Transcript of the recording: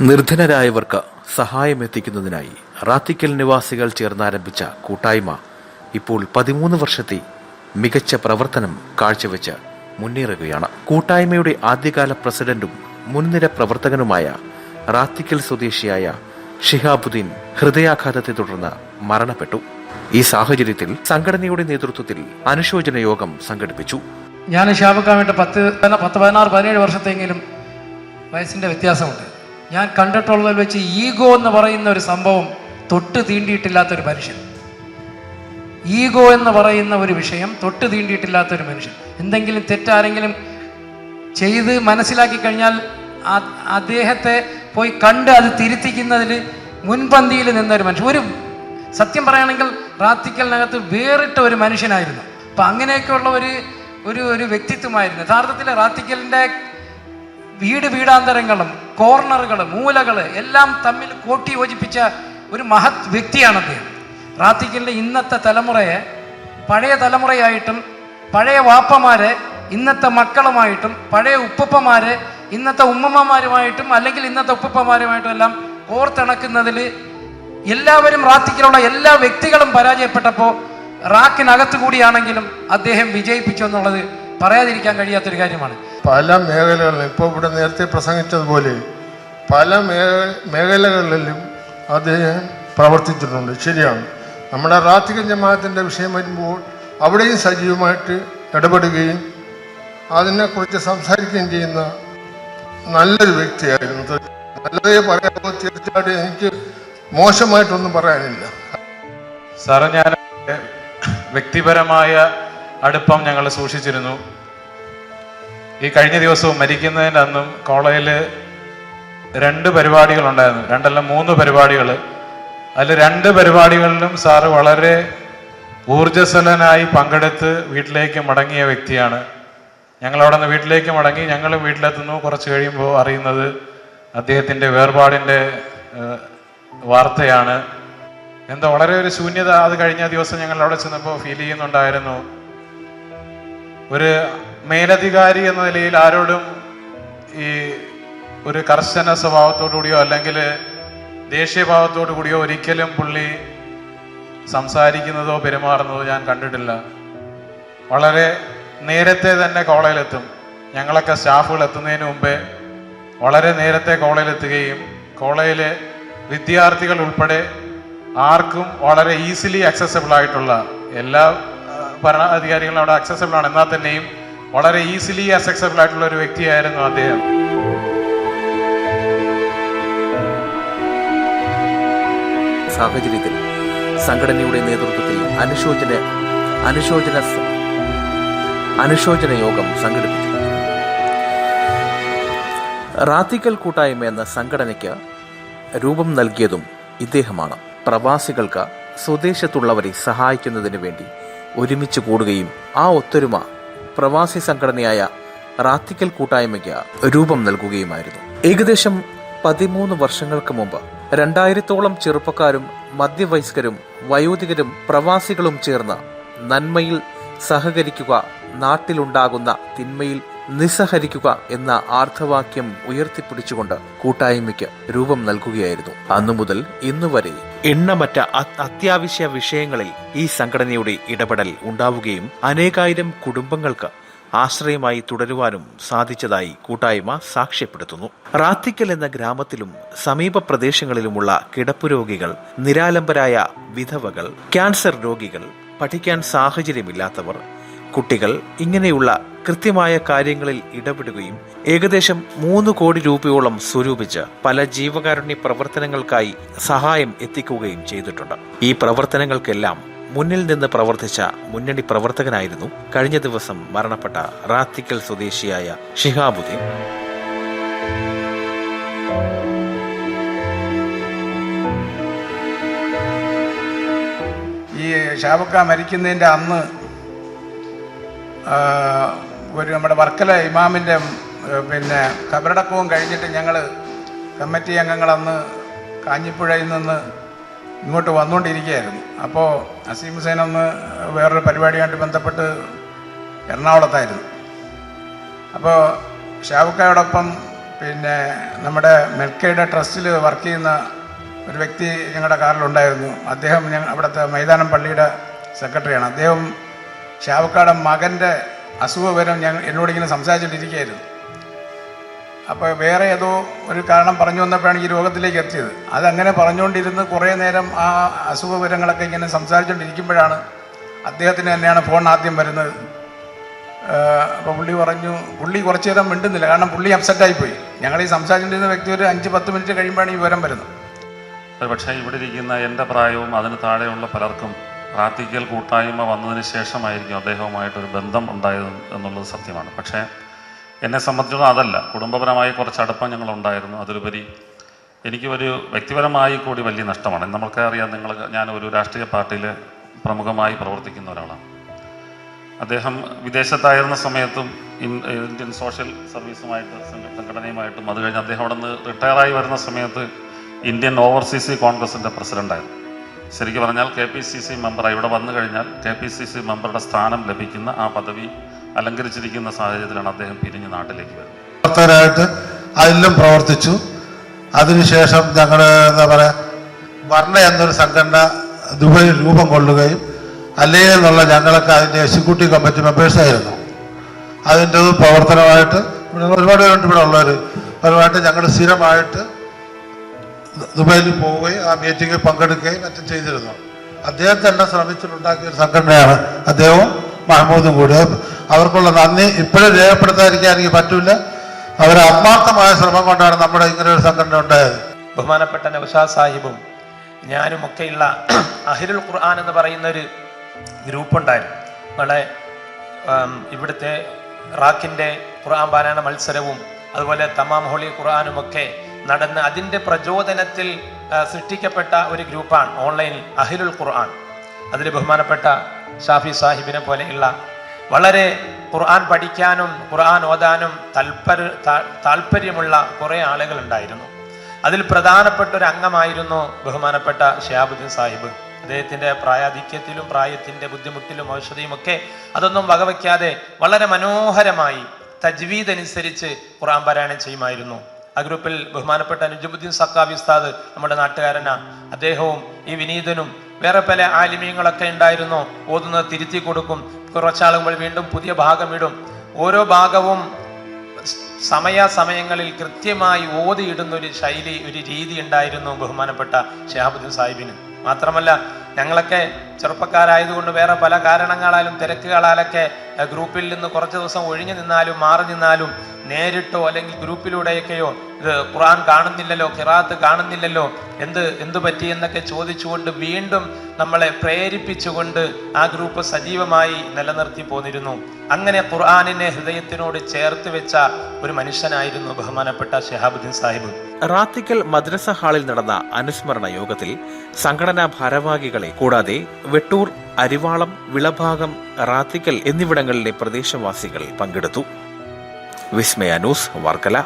നിർധനരായവർക്ക് സഹായമെത്തിക്കുന്നതിനായി റാത്തിക്കൽ നിവാസികൾ ചേർന്നാരംഭിച്ച കൂട്ടായ്മ ഇപ്പോൾ പതിമൂന്ന് വർഷത്തെ മികച്ച പ്രവർത്തനം കാഴ്ചവെച്ച് മുന്നേറുകയാണ്. കൂട്ടായ്മയുടെ ആദ്യകാല പ്രസിഡന്റും മുൻനിര പ്രവർത്തകനുമായ റാത്തിക്കൽ സ്വദേശിയായ ഷിഹാബുദ്ദീൻ ഹൃദയാഘാതത്തെ തുടർന്ന് മരണപ്പെട്ടു. ഈ സാഹചര്യത്തിൽ സംഘടനയുടെ നേതൃത്വത്തിൽ അനുശോചന യോഗം സംഘടിപ്പിച്ചു. ഞാൻ ഷിഹാബുക്കാൻ വേണ്ടി പത്ത് പത്ത് പതിനാറ് പതിനേഴ് വർഷത്തെങ്കിലും വയസ്സിന്റെ വ്യത്യാസമുണ്ട്. ഞാൻ കണ്ടിട്ടുള്ളതിൽ വെച്ച് ഈഗോ എന്ന് പറയുന്ന ഒരു സംഭവം തൊട്ട് തീണ്ടിയിട്ടില്ലാത്തൊരു മനുഷ്യൻ. ഈഗോ എന്ന് പറയുന്ന ഒരു വിഷയം തൊട്ട് തീണ്ടിയിട്ടില്ലാത്തൊരു മനുഷ്യൻ. എന്തെങ്കിലും തെറ്റാരെങ്കിലും ചെയ്ത് മനസ്സിലാക്കി കഴിഞ്ഞാൽ അദ്ദേഹത്തെ പോയി കണ്ട് അത് തിരുത്തിക്കുന്നതിൽ മുൻപന്തിയിൽ നിന്നൊരു മനുഷ്യൻ. ഒരു സത്യം പറയുകയാണെങ്കിൽ റാത്തിക്കലിനകത്ത് വേറിട്ട ഒരു മനുഷ്യനായിരുന്നു. അപ്പം അങ്ങനെയൊക്കെയുള്ള ഒരു ഒരു ഒരു വ്യക്തിത്വമായിരുന്നു. യഥാർത്ഥത്തിൽ റാത്തിക്കലിന്റെ വീട് വീടാന്തരങ്ങളും കോർണറുകൾ മൂലകൾ എല്ലാം തമ്മിൽ കൂട്ടി യോജിപ്പിച്ച ഒരു മഹത് വ്യക്തിയാണ് അദ്ദേഹം. റാത്തിക്കലിന്റെ ഇന്നത്തെ തലമുറയെ പഴയ തലമുറയായിട്ടും പഴയ വാപ്പമാരെ ഇന്നത്തെ മക്കളുമായിട്ടും പഴയ ഉപ്പപ്പമാരെ ഇന്നത്തെ ഉമ്മമ്മമാരുമായിട്ടും അല്ലെങ്കിൽ ഇന്നത്തെ ഉപ്പപ്പമാരുമായിട്ടും എല്ലാം കോർത്തിണക്കുന്നതിൽ എല്ലാവരും റാത്തിക്കലുള്ള എല്ലാ വ്യക്തികളും പരാജയപ്പെട്ടപ്പോൾ റാക്കിനകത്ത് കൂടിയാണെങ്കിലും അദ്ദേഹം വിജയിപ്പിച്ചു എന്നുള്ളത് പറയാതിരിക്കാൻ കഴിയാത്തൊരു കാര്യമാണ്. പല മേഖലകളിലും ഇപ്പോൾ ഇവിടെ നേരത്തെ പ്രസംഗിച്ചതുപോലെ പല മേഖ മേഖലകളിലും അദ്ദേഹം പ്രവർത്തിച്ചിട്ടുണ്ട്. ശരിയാണ്. നമ്മുടെ റാത്തിക ജമാഅത്തിന്റെ വിഷയം വരുമ്പോൾ അവിടെയും സജീവമായിട്ട് ഇടപെടുകയും അതിനെക്കുറിച്ച് സംസാരിക്കുകയും ചെയ്യുന്ന നല്ലൊരു വ്യക്തിയായിരുന്നു. നല്ലതേ പറയാമോ? തീർച്ചയായിട്ടും എനിക്ക് മോശമായിട്ടൊന്നും പറയാനില്ല. സാറേ ഞാൻ വ്യക്തിപരമായ അടുപ്പം ഞങ്ങൾ സൂക്ഷിച്ചിരുന്നു. ഈ കഴിഞ്ഞ ദിവസവും മരിക്കുന്നതിന്റെ അന്നും കോളേജിൽ രണ്ട് പരിപാടികൾ ഉണ്ടായിരുന്നു രണ്ടല്ല മൂന്ന് പരിപാടികൾ അതിൽ രണ്ട് പരിപാടികളിലും സാറ് വളരെ ഊർജസ്വലനായി പങ്കെടുത്ത് വീട്ടിലേക്ക് മടങ്ങിയ വ്യക്തിയാണ്. ഞങ്ങൾ അവിടെ നിന്ന് വീട്ടിലേക്ക് മടങ്ങി ഞങ്ങളും വീട്ടിലെത്തുന്നു. കുറച്ച് കഴിയുമ്പോൾ അറിയുന്നത് അദ്ദേഹത്തിന്റെ വേർപാടിന്റെ വാർത്തയാണ്. എന്താ വളരെ ഒരു ശൂന്യത അത് കഴിഞ്ഞ ദിവസം ഞങ്ങൾ അവിടെ ചെന്നപ്പോൾ ഫീൽ ചെയ്യുന്നുണ്ടായിരുന്നു. ഒരു മേലധികാരി എന്ന നിലയിൽ ആരോടും ഈ ഒരു കർശന സ്വഭാവത്തോടു കൂടിയോ അല്ലെങ്കിൽ ദേഷ്യഭാവത്തോടു കൂടിയോ ഒരിക്കലും പുള്ളി സംസാരിക്കുന്നതോ പെരുമാറുന്നതോ ഞാൻ കണ്ടിട്ടില്ല. വളരെ നേരത്തെ തന്നെ കോളേജിലെത്തും. ഞങ്ങളൊക്കെ സ്റ്റാഫുകൾ എത്തുന്നതിന് മുമ്പേ വളരെ നേരത്തെ കോളേജിലെത്തുകയും കോളേജിലെ വിദ്യാർത്ഥികൾ ഉൾപ്പെടെ ആർക്കും വളരെ ഈസിലി അക്സസബിൾ ആയിട്ടുള്ള എല്ലാ ഭരണാധികാരികളും അവിടെ അക്സസബിൾ ആണ്. എന്നാൽ തന്നെയും വളരെ ഈസിലി അക്സസബിൾ ആയിട്ടുള്ള ഒരു വ്യക്തിയായിരുന്നു അദ്ദേഹം. സാഹചര്യത്തിൽ സംഘടനയുടെ നേതൃത്വത്തിൽ അനുശോചന അനുശോചന അനുശോചന യോഗം സംഘടിപ്പിച്ചു റാത്തിക്കൽ കൂട്ടായ്മ എന്ന സംഘടനയ്ക്ക് രൂപം നൽകിയതും ഇദ്ദേഹമാണ്. പ്രവാസികൾക്ക് സ്വദേശത്തുള്ളവരെ സഹായിക്കുന്നതിന് വേണ്ടി ഒരുമിച്ച് കൂടുകയും ആ ഒത്തൊരുമ പ്രവാസി സംഘടനയായ റാത്തിക്കൽ കൂട്ടായ്മയ്ക്ക് രൂപം നൽകുകയുമായിരുന്നു. ഏകദേശം പതിമൂന്ന് വർഷങ്ങൾക്ക് മുമ്പ് രണ്ടായിരത്തോളം ചെറുപ്പക്കാരും മധ്യവയസ്കരും വയോധികരും പ്രവാസികളും ചേർന്ന് നന്മയിൽ സഹകരിക്കുക നാട്ടിലുണ്ടാകുന്ന തിന്മയിൽ നിസ്സഹരിക്കുക എന്ന ആർത്ഥവാക്യം ഉയർത്തിപ്പിടിച്ചുകൊണ്ട് കൂട്ടായ്മയ്ക്ക് രൂപം നൽകുകയായിരുന്നു. അന്നു മുതൽ ഇന്നുവരെ എണ്ണമറ്റ അത്യാവശ്യ വിഷയങ്ങളിൽ ഈ സംഘടനയുടെ ഇടപെടൽ ഉണ്ടാവുകയും അനേകായിരം കുടുംബങ്ങൾക്ക് ആശ്രയമായി തുടരുവാനും സാധിച്ചതായി കൂട്ടായ്മ സാക്ഷ്യപ്പെടുത്തുന്നു. റാത്തിക്കൽ എന്ന ഗ്രാമത്തിലും സമീപ പ്രദേശങ്ങളിലുമുള്ള കിടപ്പുരോഗികൾ നിരാലംബരായ വിധവകൾ ക്യാൻസർ രോഗികൾ പഠിക്കാൻ സാഹചര്യമില്ലാത്തവർ കുട്ടികൾ ഇങ്ങനെയുള്ള കൃത്യമായ കാര്യങ്ങളിൽ ഇടപെടുകയും ഏകദേശം മൂന്ന് കോടി രൂപയോളം സ്വരൂപിച്ച് പല ജീവകാരുണ്യ പ്രവർത്തനങ്ങൾക്കായി സഹായം എത്തിക്കുകയും ചെയ്തിട്ടുണ്ട്. ഈ പ്രവർത്തനങ്ങൾക്കെല്ലാം മുന്നിൽ നിന്ന് പ്രവർത്തിച്ച മുന്നണി പ്രവർത്തകനായിരുന്നു കഴിഞ്ഞ ദിവസം മരണപ്പെട്ട റാത്തിക്കൽ സ്വദേശിയായ ഷിഹാബുദ്ദീൻ. ഈ ഷാബുക്ക മരിക്കുന്നതിന്റെ അന്ന് ഒരു നമ്മുടെ വർക്കല ഇമാമിന്റെ പിന്നെ കബറടക്കവും കഴിഞ്ഞിട്ട് ഞങ്ങൾ കമ്മിറ്റി അംഗങ്ങളന്ന് കാഞ്ഞിപ്പുഴയിൽ നിന്ന് ഇങ്ങോട്ട് വന്നുകൊണ്ടിരിക്കുകയായിരുന്നു. അപ്പോൾ അസീം ഹുസൈൻ ഒന്ന് വേറൊരു പരിപാടിയായിട്ട് ബന്ധപ്പെട്ട് എറണാകുളത്തായിരുന്നു. അപ്പോൾ ഷാവുക്കായോടൊപ്പം പിന്നെ നമ്മുടെ മെൽക്കയുടെ ട്രസ്റ്റിൽ വർക്ക് ചെയ്യുന്ന ഒരു വ്യക്തി ഞങ്ങളുടെ കാറിലുണ്ടായിരുന്നു. അദ്ദേഹം ഞങ്ങൾ അവിടുത്തെ മൈതാനം പള്ളിയുടെ സെക്രട്ടറിയാണ്. അദ്ദേഹം ഷാവുക്കാടെ മകന്റെ അസുഖ വിവരം ഞങ്ങൾ എന്നോടിങ്ങനെ സംസാരിച്ചുകൊണ്ടിരിക്കുകയായിരുന്നു അപ്പോൾ വേറെ ഏതോ ഒരു കാരണം പറഞ്ഞു വന്നപ്പോഴാണ് ഈ രോഗത്തിലേക്ക് എത്തിയത്. അതങ്ങനെ പറഞ്ഞുകൊണ്ടിരുന്ന് കുറേ നേരം ആ അസുഖ വിവരങ്ങളൊക്കെ ഇങ്ങനെ സംസാരിച്ചുകൊണ്ടിരിക്കുമ്പോഴാണ് അദ്ദേഹത്തിന് തന്നെയാണ് ഫോൺ ആദ്യം വരുന്നത്. അപ്പോൾ പുള്ളി പറഞ്ഞു പുള്ളി കുറച്ച് നേരം മിണ്ടുന്നില്ല കാരണം പുള്ളി അപ്സെറ്റായിപ്പോയി. ഞങ്ങൾ ഈ സംസാരിച്ചുകൊണ്ടിരുന്ന വ്യക്തി ഒരു അഞ്ച് പത്ത് മിനിറ്റ് കഴിയുമ്പോഴാണ് ഈ വിവരം വരുന്നത്. പക്ഷേ ഇവിടെ ഇരിക്കുന്ന എന്റെ പ്രായവും അതിന് താഴെയുള്ള പലർക്കും പ്രാർത്ഥിക്കൽ കൂട്ടായ്മ വന്നതിന് ശേഷമായിരിക്കും അദ്ദേഹവുമായിട്ടൊരു ബന്ധം ഉണ്ടായത് എന്നുള്ളത് സത്യമാണ്. പക്ഷേ എന്നെ സംബന്ധിച്ചിടത്തോളം അതല്ല. കുടുംബപരമായി കുറച്ച് അടുപ്പം ഞങ്ങളുണ്ടായിരുന്നു. അതിലുപരി എനിക്ക് ഒരു വ്യക്തിപരമായി കൂടി വലിയ നഷ്ടമാണ്. നമ്മൾക്ക് അറിയാം. നിങ്ങൾ ഞാൻ ഒരു രാഷ്ട്രീയ പാർട്ടിയിൽ പ്രമുഖമായി പ്രവർത്തിക്കുന്ന ഒരാളാണ്. അദ്ദേഹം വിദേശത്തായിരുന്ന സമയത്തും ഇന്ത്യൻ സോഷ്യൽ സർവീസുമായിട്ട് സംഘ- സംഘടനയുമായിട്ടും അത് കഴിഞ്ഞ് അദ്ദേഹം അവിടെ നിന്ന് റിട്ടയറായി വരുന്ന സമയത്ത് ഇന്ത്യൻ ഓവർസീസ് കോൺഗ്രസിന്റെ പ്രസിഡന്റായിരുന്നു ശരിക്കും പറഞ്ഞാൽ കെ പി സി സി മെമ്പറായി. ഇവിടെ വന്നു കഴിഞ്ഞാൽ കെ പി സി സി മെമ്പറുടെ സ്ഥാനം ലഭിക്കുന്ന ആ പദവി അലങ്കരിച്ചിരിക്കുന്ന സാഹചര്യത്തിലാണ് അദ്ദേഹം പിരിഞ്ഞ് നാട്ടിലേക്ക് വരുന്നത്. പ്രവർത്തകരായിട്ട് അതിലും പ്രവർത്തിച്ചു. അതിനുശേഷം ഞങ്ങൾ എന്താ പറയുക വർണ എന്നൊരു സംഘടന ദുബൈയിൽ രൂപം കൊള്ളുകയും അല്ലെങ്കിൽ എന്നുള്ള ഞങ്ങളൊക്കെ അതിന്റെ എക്സിക്യൂട്ടീവ് കമ്മിറ്റി മെമ്പേഴ്സായിരുന്നു അതിന്റെ പ്രവർത്തനമായിട്ട് ഒരുപാട് പേരുണ്ട് ഇവിടെ ഉള്ളവർ പരമായിട്ട് ഞങ്ങൾ സ്ഥിരമായിട്ട് ദുബൈയിൽ പോവുകയും ആ മീറ്റിങ്ങിൽ പങ്കെടുക്കുകയും മറ്റും ചെയ്തിരുന്നു. അദ്ദേഹം തന്നെ ശ്രമിച്ചിട്ടുണ്ടാക്കിയ ഒരു സംഘടനയാണ് അദ്ദേഹവും മഹമ്മൂദും കൂടെ. അവർക്കുള്ള നന്ദി. ഇപ്പോഴും രേഖപ്പെടുത്താതിരിക്കാൻ എനിക്ക് പറ്റില്ല അവരെ ആത്മാർത്ഥമായ ശ്രമം കൊണ്ടാണ് നമ്മുടെ ഇങ്ങനെ ഒരു സംഘടന ഉണ്ടായത് ബഹുമാനപ്പെട്ട നൗഷാദ് സാഹിബും ഞാനും ഒക്കെയുള്ള അഹിരുൽ ഖുർആൻ എന്ന് പറയുന്ന ഒരു ഗ്രൂപ്പ് ഉണ്ടായിരുന്നു നമ്മളെ ഇവിടുത്തെ റാക്കിന്റെ ഖുർആൻ പാരായണ മത്സരവും അതുപോലെ തമാം ഹോളി ഖുർആാനും ഒക്കെ നടന്ന് അതിന്റെ പ്രചോദനത്തിൽ സൃഷ്ടിക്കപ്പെട്ട ഒരു ഗ്രൂപ്പാണ് ഓൺലൈനിൽ അഹിലുൽ ഖുർആൻ. അതിൽ ബഹുമാനപ്പെട്ട ഷാഫി സാഹിബിനെ പോലെയുള്ള വളരെ ഖുർആൻ പഠിക്കാനും ഖുർആൻ ഓതാനും താല്പര്യ താ- താല്പര്യമുള്ള കുറേ ആളുകൾ ഉണ്ടായിരുന്നു അതിൽ പ്രധാനപ്പെട്ട ഒരു അംഗമായിരുന്നു ബഹുമാനപ്പെട്ട ഷിയാബുദ്ദീൻ സാഹിബ്. അദ്ദേഹത്തിന്റെ പ്രായാധിക്യത്തിലും പ്രായത്തിന്റെ ബുദ്ധിമുട്ടിലും ഔഷധിയുമൊക്കെ അതൊന്നും വകവയ്ക്കാതെ വളരെ മനോഹരമായി തജ്വീദ് അനുസരിച്ച് ഖുർആൻ പാരായണം ചെയ്യുമായിരുന്നു. ആ ഗ്രൂപ്പിൽ ബഹുമാനപ്പെട്ട അനുജബുദ്ദീൻ സക്കാബി ഉസ്താദ് നമ്മുടെ നാട്ടുകാരനാണ് അദ്ദേഹവും ഈ വിനീതനും വേറെ പല ആലിമ്യങ്ങളൊക്കെ ഉണ്ടായിരുന്നു. ഓതുന്നത് തിരുത്തി കൊടുക്കും. കുറച്ചാളുമ്പോൾ വീണ്ടും പുതിയ ഭാഗം ഇടും ഓരോ ഭാഗവും സമയാസമയങ്ങളിൽ കൃത്യമായി ഓതിയിടുന്ന ഒരു ശൈലി ഒരു രീതി ഉണ്ടായിരുന്നു ബഹുമാനപ്പെട്ട ഷഹാബുദ്ദീൻ സാഹിബിന്. മാത്രമല്ല ഞങ്ങളൊക്കെ ചെറുപ്പക്കാരായതുകൊണ്ട് വേറെ പല കാരണങ്ങളാലും തിരക്കുകളാലൊക്കെ ഗ്രൂപ്പിൽ നിന്ന് കുറച്ച് ദിവസം ഒഴിഞ്ഞു നിന്നാലും മാറി നിന്നാലും നേരിട്ടോ അല്ലെങ്കിൽ ഗ്രൂപ്പിലൂടെയൊക്കെയോ ഇത് ഖുറാൻ കാണുന്നില്ലല്ലോ ഖിറാത്ത് കാണുന്നില്ലല്ലോ എന്ത് എന്തു പറ്റി എന്നൊക്കെ ചോദിച്ചുകൊണ്ട് വീണ്ടും നമ്മളെ പ്രേരിപ്പിച്ചുകൊണ്ട് ആ ഗ്രൂപ്പ് സജീവമായി നിലനിർത്തി പോന്നിരുന്നു. അങ്ങനെ ഖുർആാനിനെ ഹൃദയത്തിനോട് ചേർത്ത് വെച്ച ഒരു മനുഷ്യനായിരുന്നു ബഹുമാനപ്പെട്ട ഷെഹാബുദ്ദീൻ സാഹിബ്. റാത്തിക്കൽ മദ്രസ ഹാളിൽ നടന്ന അനുസ്മരണ യോഗത്തിൽ സംഘടനാ ഭാരവാഹികളെ കൂടാതെ വെട്ടൂർ അരിവാളം വിളഭാഗം റാത്തിക്കൽ എന്നിവിടങ്ങളിലെ പ്രദേശവാസികൾ പങ്കെടുത്തു. വിസ്മയ ന്യൂസ് വർക്കല.